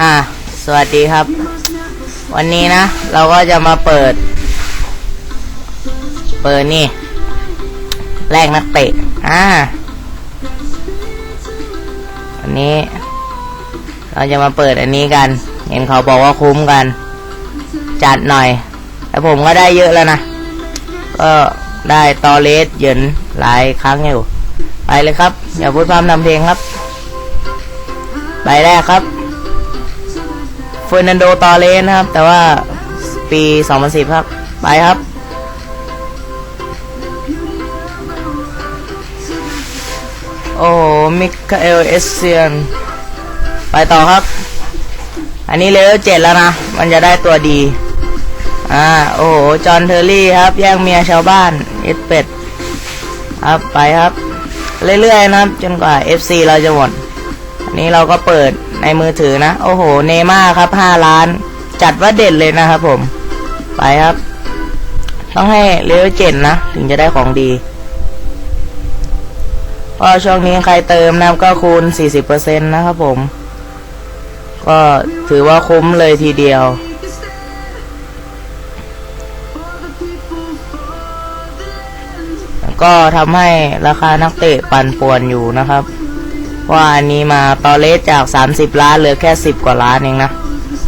อ่า สวัสดีครับ วันนี้นะ เราก็จะมาเปิด เปิดนี่ แรกนักเตะ อ่า วันนี้ เราจะมาเปิดอันนี้กัน เห็นเขาบอกว่าคุ้มกัน จัดหน่อย แต่ผมก็ได้เยอะแล้วนะ ก็ได้ตอเลสเยินหลายครั้งอยู่ ไปเลยครับ อย่าพูดพร่ำนำเพลงครับ ใบแรกครับ เฟอร์นันโดตอเลสนะครับ แต่ว่าปี 2010 ครับ ไปครับโอ้มิคาเอลเอสเซียน ไปต่อครับ อันนี้เลเวลเจ็ดแล้วนะ มันจะได้ตัวดี อ่า โอ้โห จอห์นเทอร์รี่ครับ แย่งเมียชาวบ้าน เอสเป็ด ครับ ไปครับ เรื่อยๆนะครับ จนกว่า FC เราจะหมด อันนี้เราก็เปิด ในมือถือนะ โอ้โห เนม่าครับห้าล้าน จัดว่าเด็ดเลยนะครับผม ไปครับ ต้องให้เลเวลเจ็ดนะ ถึงจะได้ของดีก็ช่วงนี้ใครเติมนะครับก็คูณ 40%นะครับผม ก็ถือว่าคุ้มเลยทีเดียว ก็ทำให้ราคานักเตะปั่นป่วนอยู่นะครับ ว่าอันนี้มาตอเลสจาก 30 ล้านเหลือแค่ 10 กว่าล้านเองนะ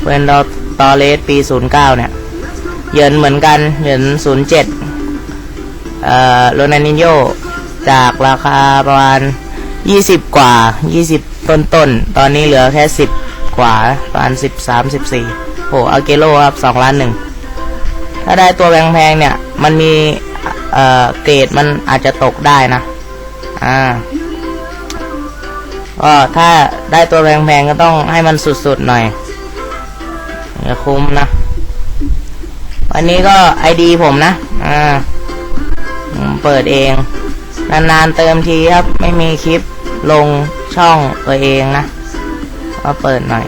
เพื่อนเราตอเลสปี 09 เนี่ย เยินเหมือนกันเหยิน07เอ่อโรนันนิโยจากราคาประมาณ 20 กว่า 20 ต้นต้นตอนนี้เหลือแค่ 10 กว่าประมาณ 13 14โอ้อาเกโลครับ2ล้านหนึ่งถ้าได้ตัวแพงๆเนี่ย มันมีเอ่อเกรดมันอาจจะตกได้นะ อ่า ก็ถ้าได้ตัวแพงๆก็ต้องให้มันสุดๆหน่อยอย่าคุ้มนะ วันนี้ก็ไอดีผมนะ อ่าเปิดเอง นานๆเติมทีครับ ไม่มีคลิปลงช่องตัวเองนะ ก็เปิดหน่อย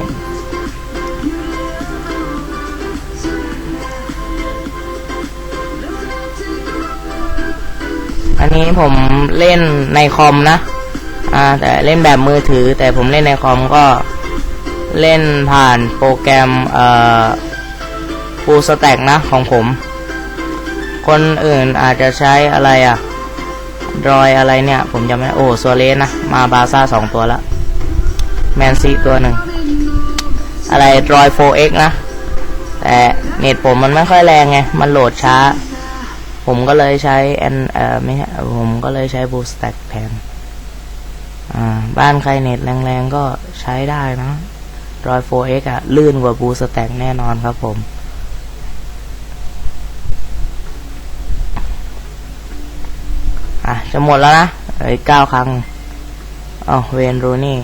อันนี้ผมเล่นในคอมนะ อ่าแต่เล่นแบบมือถือ แต่ผมเล่นในคอมก็เล่นผ่านโปรแกรมเอ่อฟูสแต็กนะของผม คนอื่นอาจจะใช้อะไรอะรอยอะไรเนี่ย ผมจำไม่โอ้โซเลสนะ มาบาซ่าสองตัวละแมนซีตัวหนึ่ง อะไรรอย 4x นะ แต่เน็ตผมมันไม่ค่อยแรงไง มันโหลดช้า ผมก็เลยใช้แอนเอ่อไม่ใช่ผมก็เลยใช้บูสแต็กแทน บ้านใครเน็ตแรงๆก็ใช้ได้นะรอย 4x อะลื่นกว่าบูสแต็กแน่นอนครับผมอะจะหมดแล้วนะเอ้ยเก้าครั้งอ๋อเวนรูนี่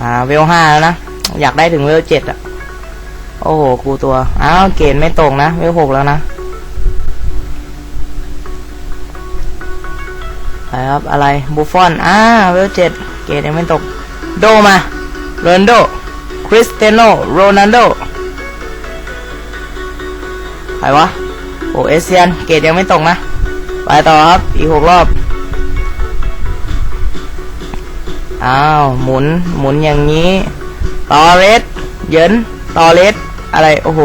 มาเวลห้าแล้วนะ อยากได้ถึงเวลเจ็ดอะ โอ้โหกูตัว อ้าว เกณฑ์ไม่ตรงนะ เวลหกแล้วนะ ครับ อะไรบูฟอนอ่าเวลเจ็ดเกณฑ์ยังไม่ตก โดมาโรนโดคริสเตโนโรนัลโดไปวะโอเอเซียนเกตยังไม่ตกนะ ไปต่อครับ อีกหกรอบ อ้าว หมุนหมุนอย่างนี้ตอเลสเยินตอเลสอะไร โอ้โห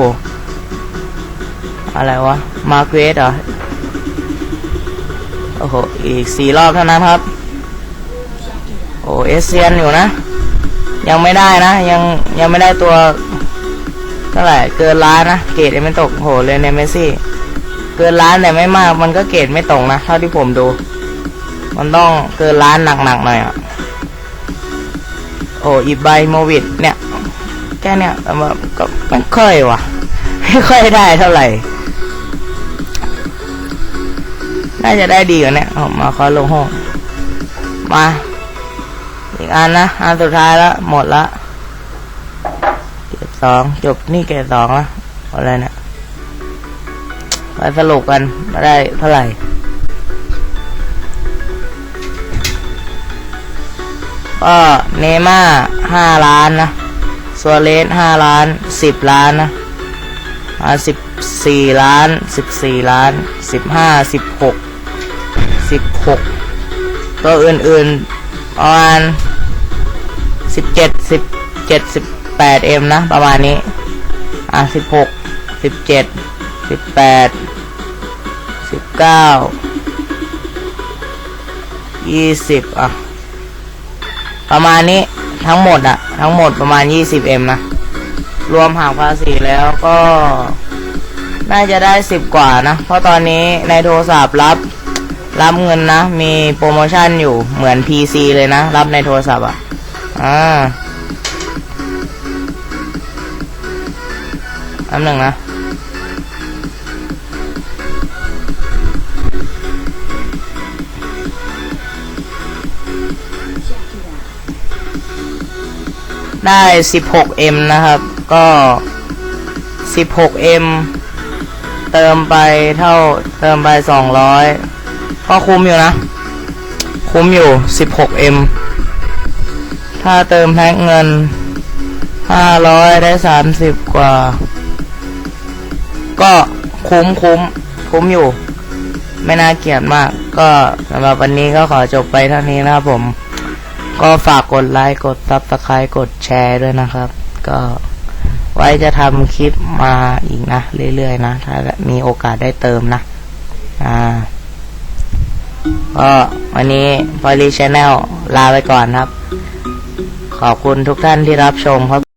อะไรวะ มาเกรสเหรอ โอ้โห อีกสี่รอบเท่านั้นครับ โอเอเซียนอยู่นะ ยังไม่ได้นะ ยังยังไม่ได้ตัวเท่าไหร่เกินล้านนะ เกรดยังไม่ตกโหเลยเนเมซี่ เกินล้านแต่ไม่มาก มันก็เกรดไม่ตกนะ เท่าที่ผมดู มันต้องเกินล้านหนักๆหน่อยอะโอ้อีไบโมวิดเนี่ย แค่เนี่ยแต่ว่าก็ไม่ค่อยว่ะ ไม่ค่อยได้เท่าไหร่ น่าจะได้ดีกว่านี้ออกมาขอลงห้อง มา อีกอันนะ อันสุดท้ายแล้วหมดละ เกรดสองจบนี่เกรดสองนะอะไรเนี่ยไปสรุปกันได้เท่าไหร่ก็เนม่าห้าล้านนะซัวเลสห้าล้านสิบล้านนะอ่าสิบสี่ล้านสิบสี่ล้านสิบห้าสิบหก หกตัวอื่นๆประมาณสิบเจ็ดสิบเจ็ดสิบแปดเอ็มนะ ประมาณนี้ อะสิบหกสิบเจ็ดสิบแปดสิบเก้ายี่สิบอะ ประมาณนี้ทั้งหมดอะ ทั้งหมดประมาณ 20M นะ รวมหักภาษีแล้วก็ น่าจะได้10กว่านะ เพราะตอนนี้ในโทรศัพท์รับ รับเงินนะ มีโปรโมชั่นอยู่เหมือน PC เลยนะ รับในโทรศัพท์อะ อ่าอันหนึ่งนะ ได้ 16M นะครับ ก็ 16M เติมไปเท่าเติมไป 200 ก็คุ้มอยู่นะ คุ้มอยู่ 16M ถ้าเติมแพ็กเงิน 500 ได้ 30 กว่า ก็คุ้มคุ้ม คุ้มอยู่ ไม่น่าเกลียดมาก ก็สำหรับวันนี้ก็ขอจบไปเท่านี้นะครับผม ก็ฝากกดไลค์ กดซับสไคร b ์กดแชร์ด้วยนะครับ ก็ไว้จะทำคลิปมาอีกนะ เรื่อยๆนะ ถ้ามีโอกาสได้เติมนะ อ่า ก็วันนี้ p o l y Channel ลาไปก่อนครับ ขอบคุณทุกท่านที่รับชมครับ